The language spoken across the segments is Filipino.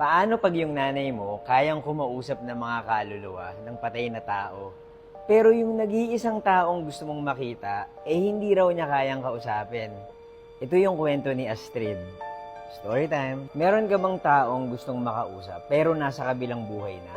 Paano pag yung nanay mo kayang kumausap ng mga kaluluwa ng patay na tao? Pero yung nag-iisang taong gusto mong makita, eh hindi raw niya kayang kausapin. Ito yung kwento ni Astrid. Story time. Meron ka bang taong gustong makausap pero nasa kabilang buhay na?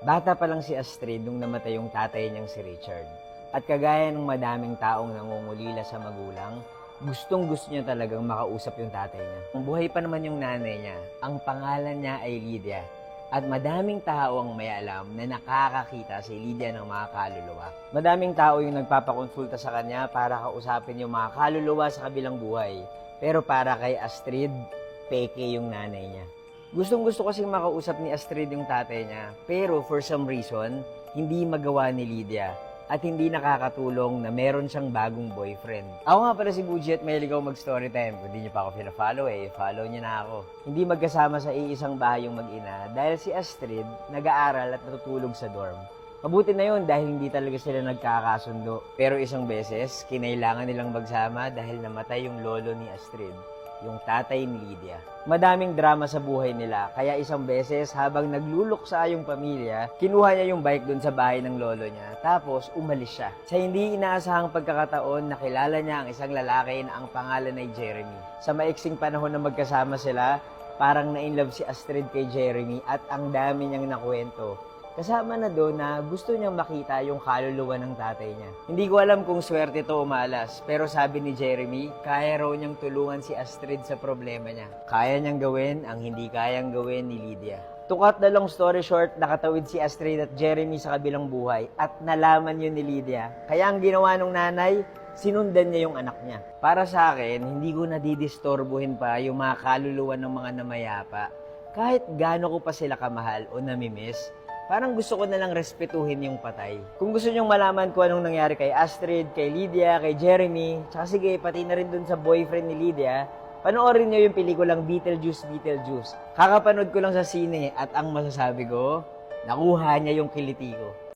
Bata pa lang si Astrid nung namatay yung tatay niyang si Richard. At kagaya ng madaming taong nangungulila sa magulang, gustong gusto niya talagang makausap yung tatay niya. Ang buhay pa naman yung nanay niya, ang pangalan niya ay Lydia. At madaming tao ang may alam na nakakakita si Lydia ng mga kaluluwa. Madaming tao yung nagpapakonsulta sa kanya para kausapin yung mga kaluluwa sa kabilang buhay. Pero para kay Astrid, peke yung nanay niya. Gustong gusto kasing makausap ni Astrid yung tatay niya, pero for some reason, hindi magawa ni Lydia at hindi nakakatulong na meron siyang bagong boyfriend. Ako nga pala si Buji at mahilig ako mag-story time. Kung di niyo pa ako pina-follow eh, follow niyo na ako. Hindi magkasama sa iisang bahay yung mag-ina dahil si Astrid nag-aaral at natutulog sa dorm. Mabuti na yun dahil hindi talaga sila nagkakasundo. Pero isang beses, kinailangan nilang magsama dahil namatay yung lolo ni Astrid yung tatay ni Lydia. Madaming drama sa buhay nila, kaya isang beses habang nagluluksa yung pamilya, kinuha niya yung bike dun sa bahay ng lolo niya, tapos umalis siya. Sa hindi inaasahang pagkakataon, nakilala niya ang isang lalaki na ang pangalan ay Jeremy. Sa maiksing panahon na magkasama sila, parang na-inlove si Astrid kay Jeremy at ang dami niyang nakwento. Kasama na doon na gusto niyang makita yung kaluluwa ng tatay niya. Hindi ko alam kung swerte to o malas, pero sabi ni Jeremy, kaya raw niyang tulungan si Astrid sa problema niya. Kaya niyang gawin ang hindi kayang gawin ni Lydia. To cut the long story short, nakatawid si Astrid at Jeremy sa kabilang buhay at nalaman yun ni Lydia. Kaya ang ginawa ng nanay, sinundan niya yung anak niya. Para sa akin, hindi ko nadidistorbohin pa yung mga kaluluwa ng mga namayapa. Kahit gaano ko pa sila kamahal o namimiss, parang gusto ko na lang respetuhin yung patay. Kung gusto nyong malaman kung anong nangyari kay Astrid, kay Lydia, kay Jeremy, tsaka sige, pati na rin dun sa boyfriend ni Lydia, panoorin nyo yung pelikulang Beetlejuice, Beetlejuice. Kakapanood ko lang sa sine at ang masasabi ko, nakuha niya yung kiliti ko.